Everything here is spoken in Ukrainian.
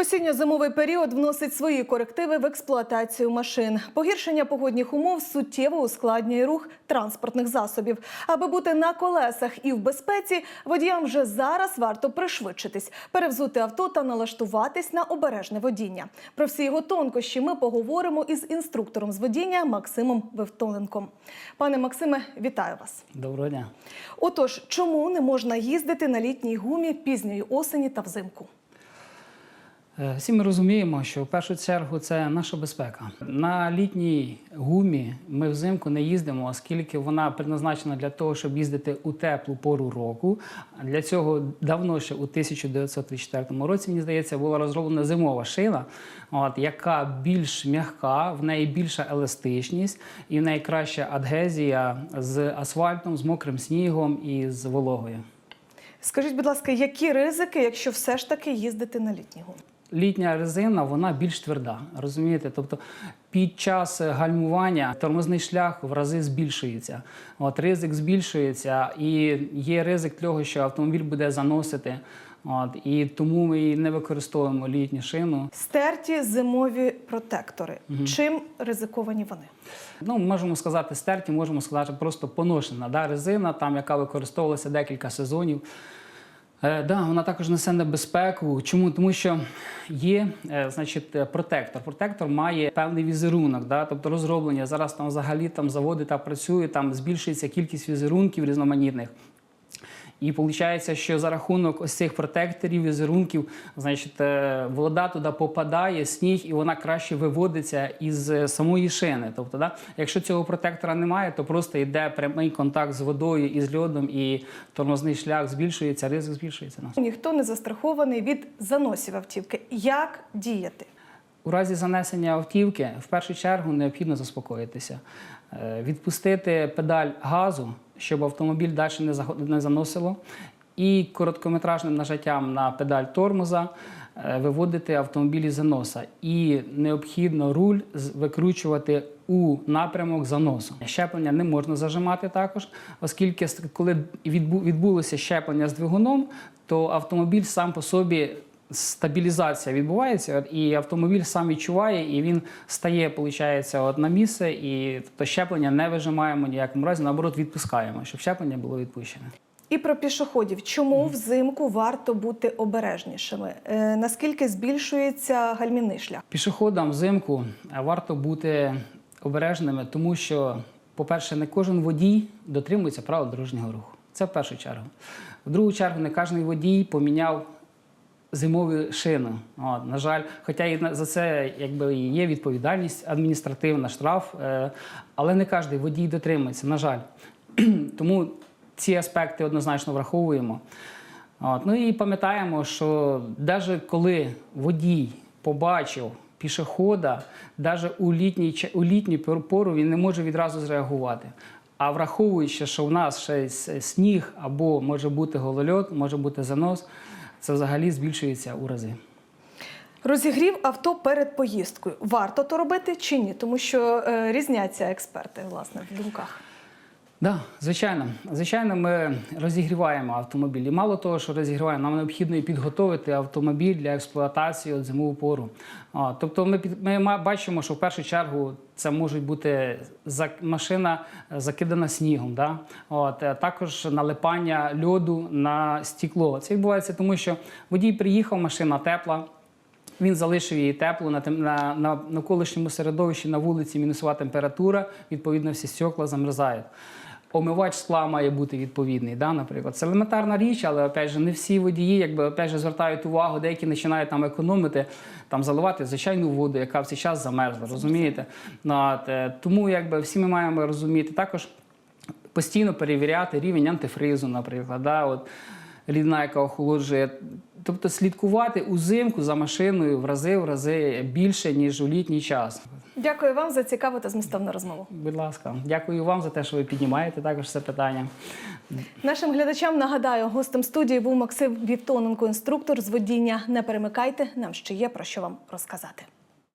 Осінньо-зимовий період вносить свої корективи в експлуатацію машин. Погіршення погодних умов суттєво ускладнює рух транспортних засобів. Аби бути на колесах і в безпеці, водіям вже зараз варто пришвидшитись, перевзути авто та налаштуватись на обережне водіння. Про всі його тонкощі ми поговоримо із інструктором з водіння Максимом Вевтоненком. Пане Максиме, вітаю вас. Доброго дня. Отож, чому не можна їздити на літній гумі пізньої осені та взимку? Е, Всі ми розуміємо, що в першу чергу це наша безпека. На літній гумі ми взимку не їздимо, оскільки вона предназначена для того, щоб їздити у теплу пору року. Для цього давно ще у 1934 році, мені здається, була розроблена зимова шина, от, яка більш м'яка, в неї більша еластичність і в неї краща адгезія з асфальтом, з мокрим снігом і з вологою. Скажіть, будь ласка, які ризики, якщо все ж таки їздити на літній гумі? Літня резина вона більш тверда, розумієте? Тобто під час гальмування тормозний шлях в рази збільшується. От ризик збільшується, і є ризик того, що автомобіль буде заносити. От і тому ми і не використовуємо літню шину. Стерті зимові протектори. Чим ризиковані вони? Ну, можемо сказати, стерті, можемо сказати, просто поношена да, резина, там, яка використовувалася декілька сезонів. Е, да, вона також несе небезпеку. Чому? Тому що є е, значить, е, протектор. Протектор має певний візерунок, да, тобто розроблення. Зараз там взагалі там заводи та працюють, там збільшується кількість візерунків різноманітних. І виходить, що за рахунок ось цих протекторів, візерунків, значить, е, вода туди попадає, сніг, і вона краще виводиться із е, самої шини. Тобто, да, якщо цього протектора немає, то просто йде прямий контакт з водою і з льодом, і тормозний шлях збільшується, ризик збільшується. Ніхто не застрахований від заносів автівки. Як діяти? У разі занесення автівки в першу чергу необхідно заспокоїтися, Е, відпустити педаль газу, щоб автомобіль далі не заносило, і короткометражним нажаттям на педаль тормоза е, виводити автомобіль із заноса. І необхідно руль викручувати у напрямок заносу. Щеплення не можна зажимати також, оскільки коли відбу- відбулося щеплення з двигуном, то автомобіль сам по собі стабілізація відбувається, і автомобіль сам відчуває, і він стає, виходить, от, на місце, і тобто щеплення не вижимаємо ніякому разі, наоборот, відпускаємо, щоб щеплення було відпущене. І про пішоходів. Чому взимку варто бути обережнішими? Е, наскільки збільшується гальмівний шлях? Пішоходам взимку варто бути обережними, тому що, по-перше, не кожен водій дотримується правил дорожнього руху. Це в першу чергу. В другу чергу, не кожен водій поміняв зимові шини. От, на жаль, хоча і за це якби є відповідальність адміністративна, штраф, е, але не кожен водій дотримується, на жаль. Тому ці аспекти однозначно враховуємо. От, ну і пам'ятаємо, що навіть коли водій побачив пішохода, навіть у літній, у літню пор- пору він не може відразу зреагувати. А враховуючи, що в нас ще сніг або може бути голольот, може бути занос, це взагалі збільшується у рази. Розігрів авто перед поїздкою. Варто то робити чи ні? Тому що е, різняться експерти власне в думках. Да, звичайно. Звичайно, ми розігріваємо автомобіль. І мало того, що розігріваємо, нам необхідно і підготовити автомобіль для експлуатації от зимову пору. А, тобто ми, під- ми бачимо, що в першу чергу це може бути машина закидана снігом. Да? От, е, також налипання льоду на стекло. Це відбувається тому, що водій приїхав, машина тепла. Він залишив її теплу на, на, на навколишньому середовищі на вулиці мінусова температура, відповідно, всі стекла замерзають. Омивач скла має бути відповідний, да, наприклад. Це елементарна річ, але опять же, не всі водії якби, опять же, звертають увагу, деякі починають там економити, там, заливати звичайну воду, яка в цей час замерзла, розумієте? Ну, от, е, тому якби, всі ми маємо розуміти. Також постійно перевіряти рівень антифризу, наприклад. Да, от, рідина, яка охолоджує. Тобто слідкувати узимку за машиною в рази в рази більше, ніж у літній час. Дякую вам за цікаву та змістовну розмову. Будь ласка, дякую вам за те, що ви піднімаєте також це питання. Нашим глядачам нагадаю, гостем студії був Максим Вівтоненко, інструктор з водіння. Не перемикайте, нам ще є про що вам розказати.